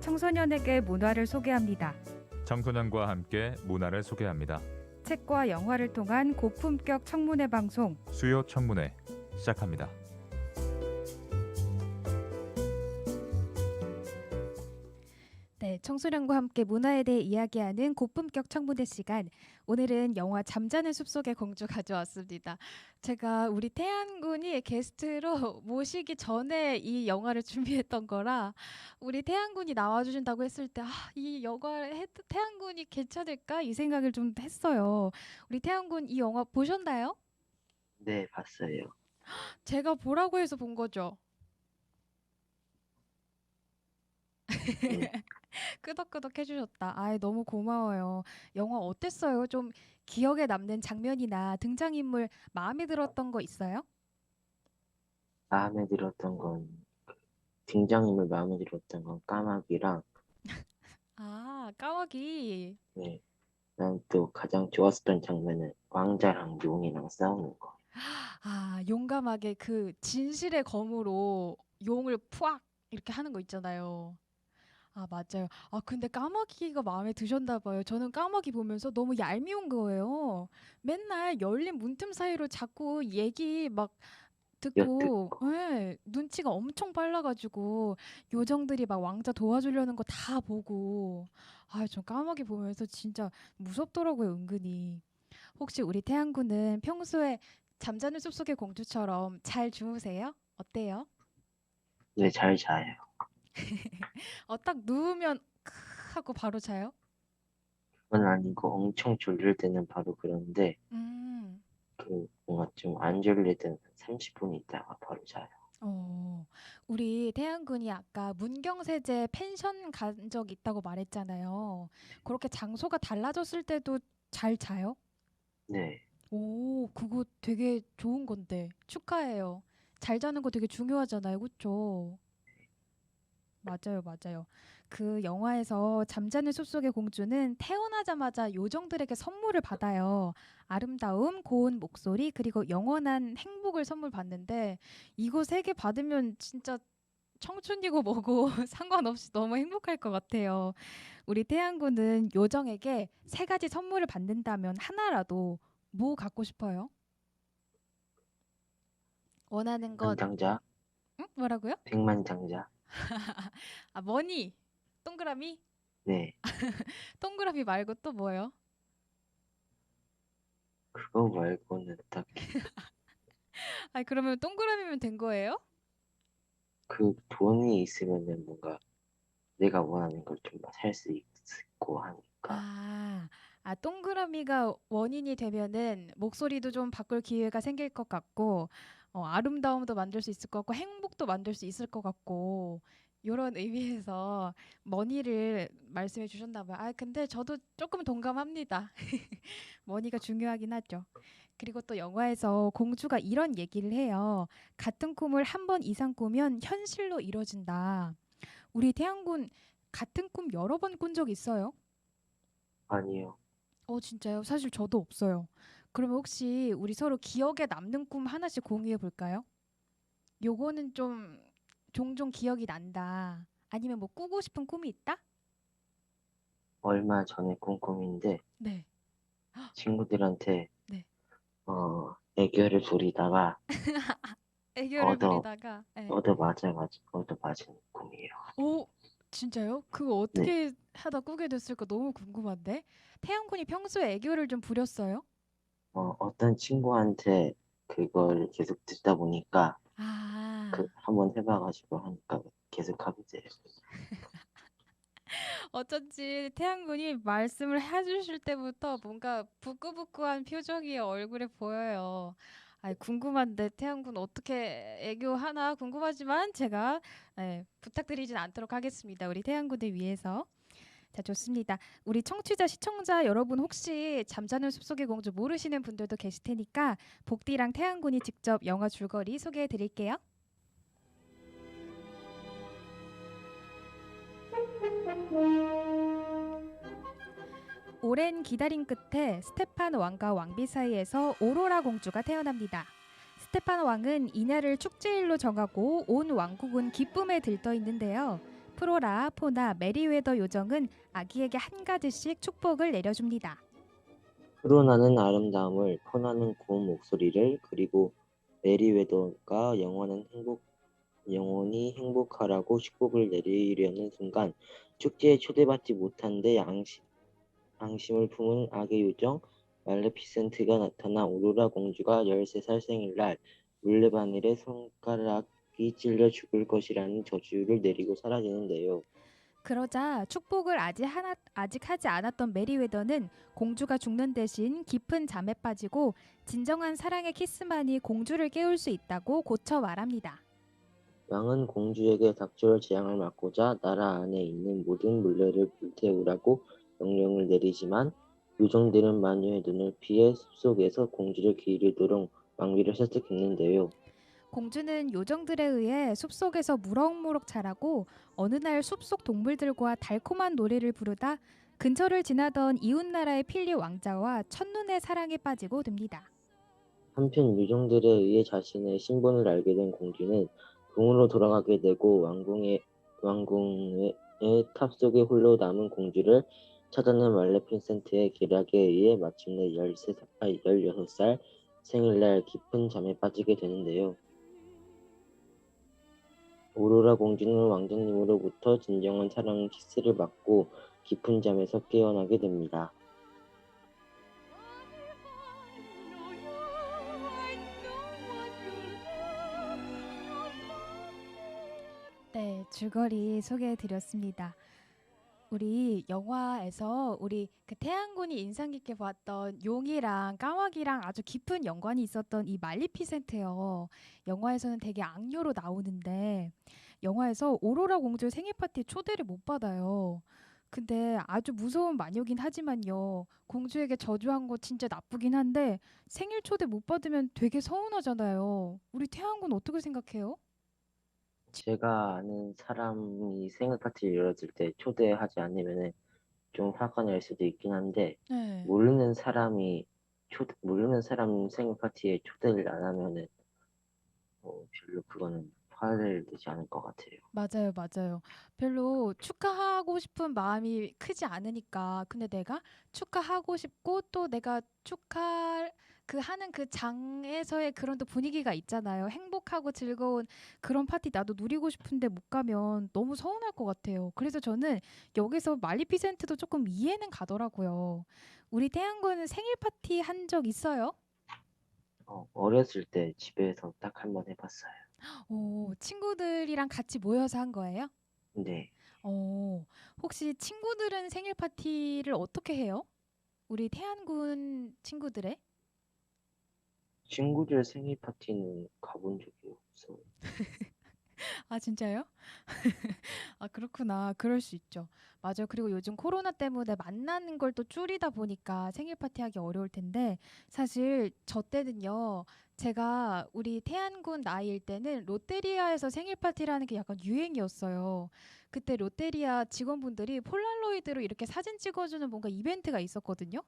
청소년에게 문화를 소개합니다. 청소년과 함께 문화를 소개합니다. 책과 영화를 통한 고품격 청문회 방송 수요 청문회 시작합니다. 청소년과 함께 문화에 대해 이야기하는 고품격 청문회 시간. 오늘은 영화 잠자는 숲속의 공주 가져왔습니다. 제가 우리 태안 군이 게스트로 모시기 전에 이 영화를 준비했던 거라 우리 태안 군이 나와 주신다고 했을 때 아, 이 영화를 해도 태안 군이 괜찮을까 이 생각을 좀 했어요. 우리 태안 군이 영화 보셨나요? 네, 봤어요. 제가 보라고 해서 본 거죠. 네. 끄덕끄덕 해주셨다. 아이, 너무 고마워요. 영화 어땠어요? 좀 기억에 남는 장면이나 등장인물 마음에 들었던 거 있어요? 마음에 들었던 건그 등장인물 마음에 들었던 건 까마귀랑 아, 까마귀. 네. 난 또 가장 좋았었던 장면은 왕자랑 용이랑 싸우는 거. 아, 용감하게 그 진실의 검으로 용을 푸악 이렇게 하는 거 있잖아요. 아, 맞아요. 아, 근데 까마귀가 마음에 드셨나 봐요. 저는 까마귀 보면서 너무 얄미운 거예요. 맨날 열린 문틈 사이로 자꾸 얘기 막 듣고, 엿듣고. 예, 눈치가 엄청 빨라가지고 요정들이 막 왕자 도와주려는 거 다 보고, 아, 전 까마귀 보면서 진짜 무섭더라고요, 은근히. 혹시 우리 태양군은 평소에 잠자는 숲속의 공주처럼 잘 주무세요? 어때요? 네, 잘 자요. 어, 딱 누우면 크 하고 바로 자요? 그건 아니고 엄청 졸릴 때는 바로 그런데 음, 그 뭔가 좀 안 졸릴 때는 30분 있다가 바로 자요. 어, 우리 태양군이 아까 문경세제 펜션 간 적 있다고 말했잖아요. 그렇게 장소가 달라졌을 때도 잘 자요? 네. 오, 그거 되게 좋은 건데. 축하해요. 잘 자는 거 되게 중요하잖아요. 그쵸? 맞아요, 맞아요. 그 영화에서 잠자는 숲속의 공주는 태어나자마자 요정들에게 선물을 받아요. 아름다움, 고운 목소리, 그리고 영원한 행복을 선물 받는데 이거 세 개 받으면 진짜 청춘이고 뭐고 상관없이 너무 행복할 것 같아요. 우리 태양군은 요정에게 세 가지 선물을 받는다면 하나라도 뭐 갖고 싶어요? 원하는 것, 만장자, 응? 뭐라고요? 백만장자. 아, 머니, 동그라미? 네. 동그라미 말고 또 뭐예요? 그거 말고는 딱히 아, 그러면 동그라미면 된 거예요? 그 돈이 있으면은 뭔가 내가 원하는 걸좀살수 있고 하니까. 아, 아, 동그라미가 원인이 되면은 목소리도 좀 바꿀 기회가 생길 것 같고, 어, 아름다움도 만들 수 있을 것 같고, 행복도 만들 수 있을 것 같고, 이런 의미에서 머니를 말씀해 주셨나 봐요. 아, 근데 저도 조금 동감합니다. 머니가 중요하긴 하죠. 그리고 또 영화에서 공주가 이런 얘기를 해요. 같은 꿈을 한 번 이상 꾸면 현실로 이뤄진다. 우리 태양군 같은 꿈 여러 번 꾼 적 있어요? 아니요. 어, 진짜요? 사실 저도 없어요. 그러면 혹시 우리 서로 기억에 남는 꿈 하나씩 공유해 볼까요? 요거는 좀 종종 기억이 난다. 아니면 뭐 꾸고 싶은 꿈이 있다? 얼마 전에 꾼 꿈인데 네. 친구들한테 네. 어 애교를 부리다가 애교를 얻어. 부리다가 네. 얻어 맞아 맞아 얻어 맞은 꿈이에요. 오, 진짜요? 그거 어떻게 하다 꾸게 됐을까 너무 궁금한데. 태양군이 평소에 애교를 좀 부렸어요? 어 어떤 친구한테 그걸 계속 듣다 보니까 아, 그 한번 해봐가지고 하니까 계속 하게 돼요. 어쩐지 태양군이 말씀을 해주실 때부터 뭔가 부끄부끄한 표정이 얼굴에 보여요. 아, 궁금한데 태양군 어떻게 애교 하나 궁금하지만 제가 예, 부탁드리진 않도록 하겠습니다. 우리 태양군을 위해서. 자, 좋습니다. 우리 청취자, 시청자 여러분 혹시 잠자는 숲속의 공주 모르시는 분들도 계실 테니까 복디랑 태양군이 직접 영화 줄거리 소개해 드릴게요. 오랜 기다림 끝에 스테판 왕과 왕비 사이에서 오로라 공주가 태어납니다. 스테판 왕은 이날을 축제일로 정하고 온 왕국은 기쁨에 들떠 있는데요. 프로라, 포나, 메리웨더 요정은 아기에게 한 가지씩 축복을 내려줍니다. 프로나는 아름다움을, 포나는 고운 목소리를, 그리고 메리웨더가 영원한 행복, 영원히 행복하라고 축복을 내리려는 순간 축제에 초대받지 못한데 양심, 양심을 품은 악의 요정 말레피센트가 나타나 오로라 공주가 13살 생일날 물레바늘에 손가락 이 찔려 죽을 것이라는 저주를 내리고 사라지는데요. 그러자 축복을 아직, 하나, 아직 하지 않았던 메리웨더는 공주가 죽는 대신 깊은 잠에 빠지고 진정한 사랑의 키스만이 공주를 깨울 수 있다고 고쳐 말합니다. 왕은 공주에게 닥쳐올 재앙을 막고자 나라 안에 있는 모든 물레를 불태우라고 명령을 내리지만 요정들은 마녀의 눈을 피해 숲속에서 공주를 기르도록 왕비를 설득했는데요. 공주는 요정들에 의해 숲속에서 무럭무럭 자라고 어느 날 숲속 동물들과 달콤한 노래를 부르다 근처를 지나던 이웃나라의 필리 왕자와 첫눈의 사랑에 빠지고 됩니다. 한편 요정들에 의해 자신의 신분을 알게 된 공주는 궁으로 돌아가게 되고 왕궁의 왕궁의 탑 속에 홀로 남은 공주를 찾아낸 말레피센트의 계략에 의해 마침내 13, 아, 16살 생일날 깊은 잠에 빠지게 되는데요. 오로라 공주는 왕자님으로부터 진정한 사랑 키스를 받고 깊은 잠에서 깨어나게 됩니다. 네, 줄거리 소개해 드렸습니다. 우리 영화에서 우리 그 태양군이 인상 깊게 보았던 용이랑 까마귀랑 아주 깊은 연관이 있었던 이 말리피센트요. 영화에서는 되게 악녀로 나오는데 영화에서 오로라 공주의 생일 파티 초대를 못 받아요. 근데 아주 무서운 마녀긴 하지만요. 공주에게 저주한 거 진짜 나쁘긴 한데 생일 초대 못 받으면 되게 서운하잖아요. 우리 태양군 어떻게 생각해요? 제가 아는 사람이 생일 파티를 열었을 때 초대하지 않으면은 좀 화가 날 수도 있긴 한데 네. 모르는 사람이 초 모르는 사람 생일 파티에 초대를 안 하면은 어, 별로 그거는 화를 내지 않을 것 같아요. 맞아요, 맞아요. 별로 축하하고 싶은 마음이 크지 않으니까. 근데 내가 축하하고 싶고 또 내가 축하 그 하는 그 장에서의 그런 또 분위기가 있잖아요. 행복하고 즐거운 그런 파티 나도 누리고 싶은데 못 가면 너무 서운할 것 같아요. 그래서 저는 여기서 말리피센트도 조금 이해는 가더라고요. 우리 태양군은 생일 파티 한 적 있어요? 어, 어렸을 때 집에서 딱 한 번 해봤어요. 오, 친구들이랑 같이 모여서 한 거예요? 근데 어, 혹시 친구들은 생일 파티를 어떻게 해요? 우리 태안군 친구들의? 친구들 생일 파티는 가본 적이 없어요. 아, 진짜요? 아, 그렇구나. 그럴 수 있죠. 맞아요. 그리고 요즘 코로나 때문에 만나는 걸 또 줄이다 보니까 생일 파티 하기 어려울 텐데, 사실 저 때는요, 제가 우리 태안군 나이일 때는 롯데리아에서 생일 파티라는 게 약간 유행이었어요. 그때 롯데리아 직원분들이 폴라로이드로 이렇게 사진 찍어주는 뭔가 이벤트가 있었거든요.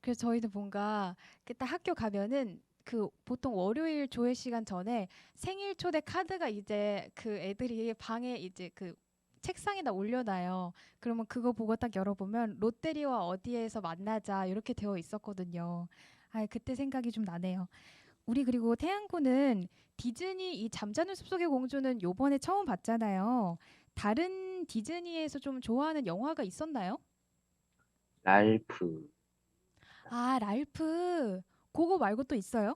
그래서 저희는 뭔가 그때 학교 가면은 그 보통 월요일 조회 시간 전에 생일 초대 카드가 이제 그 애들이 방에 이제 그 책상에다 올려놔요. 그러면 그거 보고 딱 열어보면 롯데리아 어디에서 만나자 이렇게 되어 있었거든요. 아, 그때 생각이 좀 나네요. 우리 그리고 태양군은 디즈니 이 잠자는 숲속의 공주는 요번에 처음 봤잖아요. 다른 디즈니에서 좀 좋아하는 영화가 있었나요? 랄프 아, 랄프. 그거 말고 또 있어요?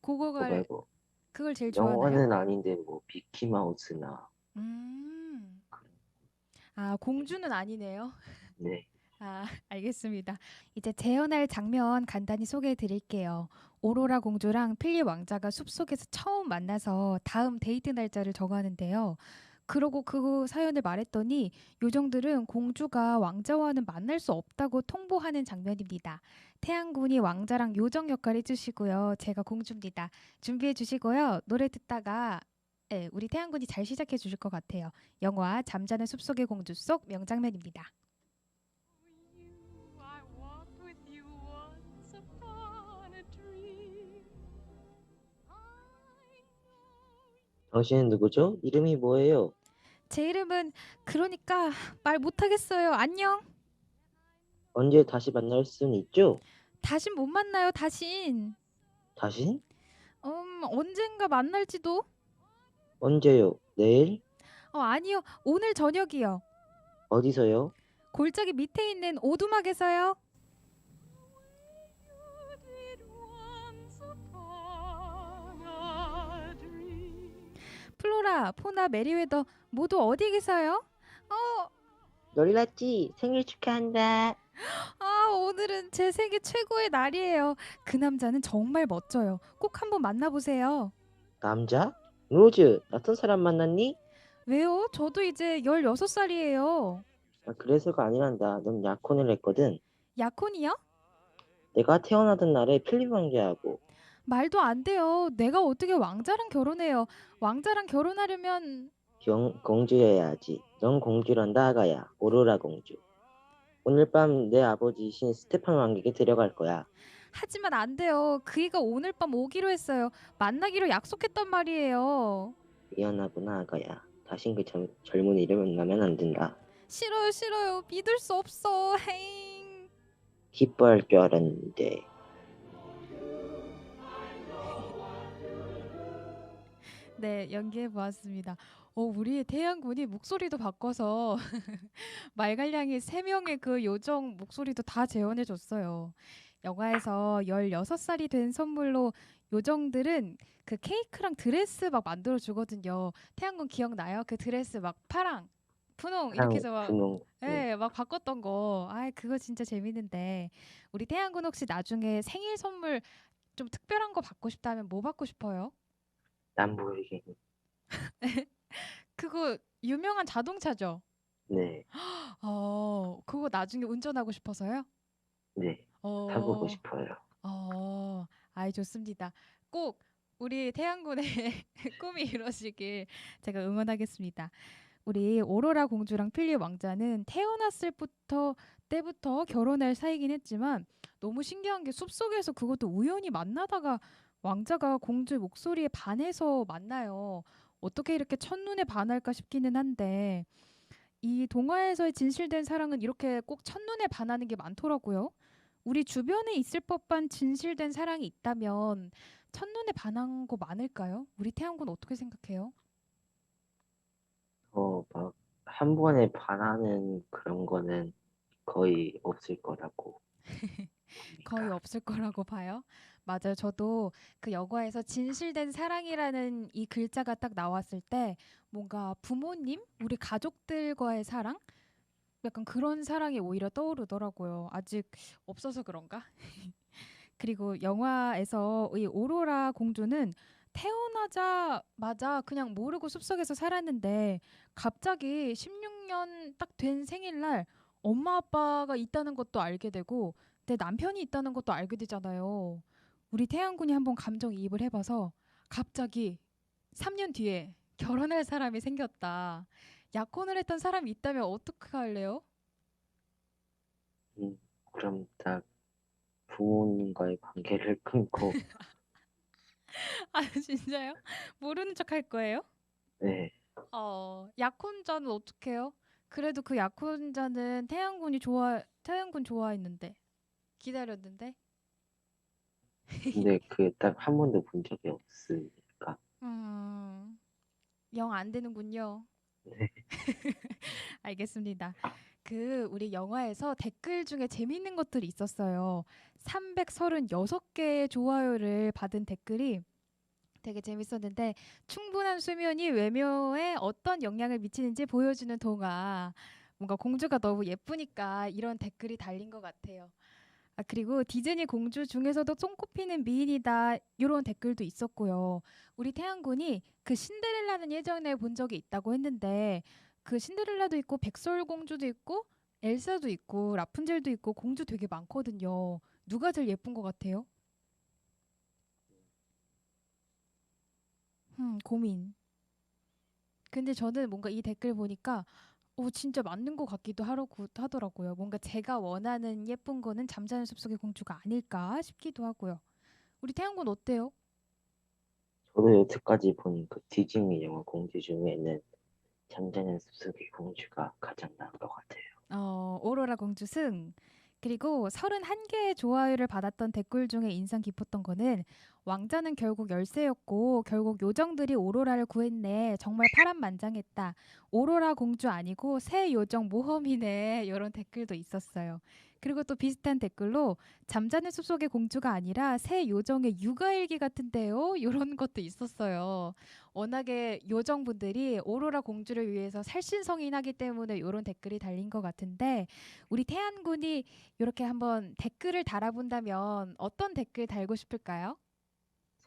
그거 그거가 말고 그걸 제일 좋아하나요? 영화는 아닌데 뭐 미키마우스나 음. 아, 공주는 아니네요. 네. 아, 알겠습니다. 이제 재현할 장면 간단히 소개해 드릴게요. 오로라 공주랑 필리 왕자가 숲속에서 처음 만나서 다음 데이트 날짜를 정하는데요. 그러고 그 사연을 말했더니 요정들은 공주가 왕자와는 만날 수 없다고 통보하는 장면입니다. 태양군이 왕자랑 요정 역할 해주시고요. 제가 공주입니다. 준비해 주시고요. 노래 듣다가 네, 우리 태양군이 잘 시작해 주실 것 같아요. 영화 잠자는 숲속의 공주 속 명장면입니다. 당신은 누구죠? 이름이 뭐예요? 제 이름은 그러니까 말 못하겠어요. 안녕. 언제 다시 만날 순 있죠? 다신 못 만나요. 다신. 다시? 음, 언젠가 만날지도. 언제요? 내일? 어, 아니요. 오늘 저녁이요. 어디서요? 골짜기 밑에 있는 오두막에서요. 플로라, 포나, 메리웨더 모두 어디 계세요? 어, 놀랐지? 생일 축하한다. 아, 오늘은 제 생애 최고의 날이에요. 그 남자는 정말 멋져요. 꼭 한번 만나보세요. 남자? 로즈, 낯선 사람 만났니? 왜요? 저도 이제 16살이에요. 아, 그래서가 아니란다. 넌 약혼을 했거든. 약혼이요? 내가 태어나던 날에 필립 왕자하고 말도 안 돼요. 내가 어떻게 왕자랑 결혼해요? 왕자랑 결혼하려면 경, 공주여야지. 넌 공주란다, 아가야. 오로라 공주. 오늘 밤 내 아버지이신 스테판 왕에게 데려갈 거야. 하지만 안 돼요. 그이가 오늘 밤 오기로 했어요. 만나기로 약속했단 말이에요. 미안하구나, 아가야. 다신 그 젊, 젊은이를 만나면 안 된다. 싫어요, 싫어요. 믿을 수 없어. 헤잉. 기뻐할 줄 알았는데. 네, 연기해 보았습니다. 어, 우리 태양군이 목소리도 바꿔서 말갈량이 세 명의 그 요정 목소리도 다 재현해 줬어요. 영화에서 16살이 된 선물로 요정들은 그 케이크랑 드레스 막 만들어 주거든요. 태양군 기억나요? 그 드레스 막 파랑, 분홍 이렇게 해서 막 분홍. 네, 막 바꿨던 거. 아, 그거 진짜 재밌는데. 우리 태양군 혹시 나중에 생일 선물 좀 특별한 거 받고 싶다면 뭐 받고 싶어요? 람보르기니. 그거 유명한 자동차죠? 네, 어, 그거 나중에 운전하고 싶어서요? 네. 어, 타보고 싶어요. 어, 아이 좋습니다. 꼭 우리 태양군의 꿈이 이루어지길 제가 응원하겠습니다. 우리 오로라 공주랑 필립 왕자는 태어났을 부터 때부터 결혼할 사이긴 했지만 너무 신기한 게 숲속에서 그것도 우연히 만나다가 왕자가 공주의 목소리에 반해서 만나요. 어떻게 이렇게 첫눈에 반할까 싶기는 한데 이 동화에서의 진실된 사랑은 이렇게 꼭 첫눈에 반하는 게 많더라고요. 우리 주변에 있을 법한 진실된 사랑이 있다면 첫눈에 반한 거 많을까요? 우리 태양군 어떻게 생각해요? 어, 막, 한 번에 반하는 그런 거는 거의 없을 거라고. 거의 봅니다. 없을 거라고 봐요. 맞아요. 저도 그 영화에서 진실된 사랑이라는 이 글자가 딱 나왔을 때 뭔가 부모님, 우리 가족들과의 사랑? 약간 그런 사랑이 오히려 떠오르더라고요. 아직 없어서 그런가? 그리고 영화에서 이 오로라 공주는 태어나자마자 그냥 모르고 숲속에서 살았는데 갑자기 16년 딱 된 생일날 엄마 아빠가 있다는 것도 알게 되고 내 남편이 있다는 것도 알게 되잖아요. 우리 태양군이 한번 감정 이입을 해봐서 갑자기 3년 뒤에 결혼할 사람이 생겼다. 약혼을 했던 사람이 있다면 어떻게 할래요? 음, 그럼 딱 부모님과의 관계를 끊고, 아 진짜요? 모르는 척 할 거예요? 네, 어, 약혼자는 어떻게 해요? 그래도 그 약혼자는 태양군이 좋아, 태양군 좋아했는데 기다렸는데. 근데 그딱한 번도 본 적이 없으니까. 음, 영 안 되는군요. 네. 알겠습니다. 그 우리 영화에서 댓글 중에 재밌는 것들이 있었어요. 336개의 좋아요를 받은 댓글이 되게 재밌었는데 충분한 수면이 외모에 어떤 영향을 미치는지 보여주는 동화. 뭔가 공주가 너무 예쁘니까 이런 댓글이 달린 것 같아요. 아, 그리고 디즈니 공주 중에서도 손꼽히는 미인이다. 이런 댓글도 있었고요. 우리 태양군이 그 신데렐라는 예전에 본 적이 있다고 했는데 그 신데렐라도 있고 백설 공주도 있고 엘사도 있고 라푼젤도 있고 공주 되게 많거든요. 누가 제일 예쁜 것 같아요? 음, 고민. 근데 저는 뭔가 이 댓글 보니까 오, 진짜 맞는 것 같기도 하라고 하더라고요. 뭔가 제가 원하는 예쁜 거는 잠자는 숲속의 공주가 아닐까 싶기도 하고요. 우리 태양군 어때요? 저도 여태까지 본 그 디즈니 영화 공주 중에는 잠자는 숲속의 공주가 가장 나은 것 같아요. 어, 오로라 공주 승. 그리고 31개의 좋아요를 받았던 댓글 중에 인상 깊었던 거는 왕자는 결국 열쇠였고 결국 요정들이 오로라를 구했네. 정말 파란만장했다. 오로라 공주 아니고 새 요정 모험이네. 이런 댓글도 있었어요. 그리고 또 비슷한 댓글로 잠자는 숲속의 공주가 아니라 새 요정의 육아일기 같은데요. 이런 것도 있었어요. 워낙에 요정분들이 오로라 공주를 위해서 살신성인하기 때문에 이런 댓글이 달린 것 같은데 우리 태안군이 이렇게 한번 댓글을 달아본다면 어떤 댓글 달고 싶을까요?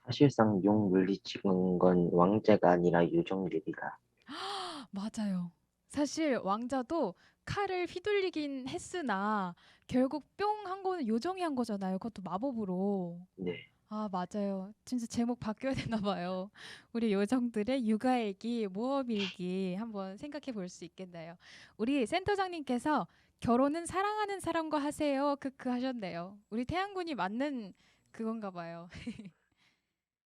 사실상 용 물리치는 건 왕자가 아니라 요정들이다. 맞아요. 사실 왕자도 칼을 휘둘리긴 했으나 결국 뿅 한 거는 요정이 한 거잖아요. 그것도 마법으로. 네. 아, 맞아요. 진짜 제목 바뀌어야 되나 봐요. 우리 요정들의 육아일기, 모험일기 한번 생각해 볼 수 있겠네요. 우리 센터장님께서 결혼은 사랑하는 사람과 하세요. 크크 하셨네요. 우리 태양군이 맞는 그건가 봐요.